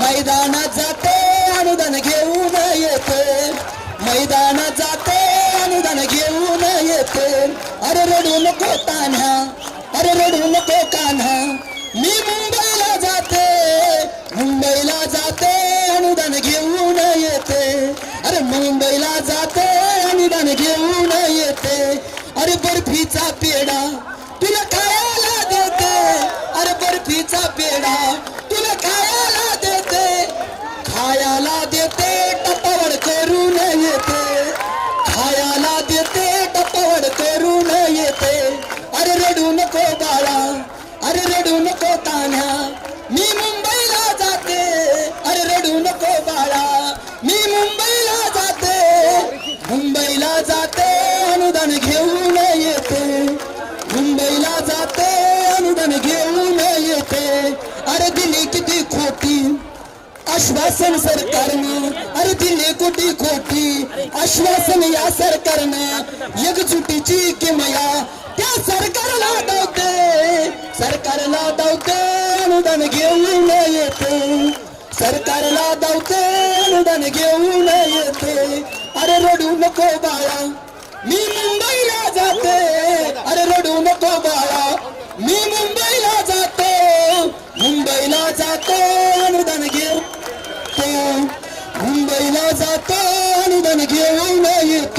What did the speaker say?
मैदानात जाते अनुदान घेऊन येते. मैदानात जाते अनुदान घेऊन येते. अरे रडू नको तान्हा अरे रडू नको कान्हा. मी मुंबईला जाते मुंबईला जाते अनुदान घेऊन येते. अरे मुंबईला जाते अनुदान घेऊन टपावड करून येते. अरे रडू नको बाळा अरे रडू नको तान्या. मी मुंबईला जाते. अरे रडू नको बाळा मी मुंबईला जाते. मुंबईला जाते अनुदान घेऊन आश्वासन सरकारने अरे दिले कोटी खोटी आश्वासन या सरकारने एकजुटीची किमया त्या सरकारला दावते. सरकारला दावते अनुदान घेऊन येते. सरकारला दावते अनुदान घेऊन येते. अरे रडू नको बाळा मी मुंबईला जाते. अरे रडू नको बाळा मी मुंबईला जातो. मुंबईला जातो अनुदान घेऊ मुंबईला जातो अनुदान घेऊन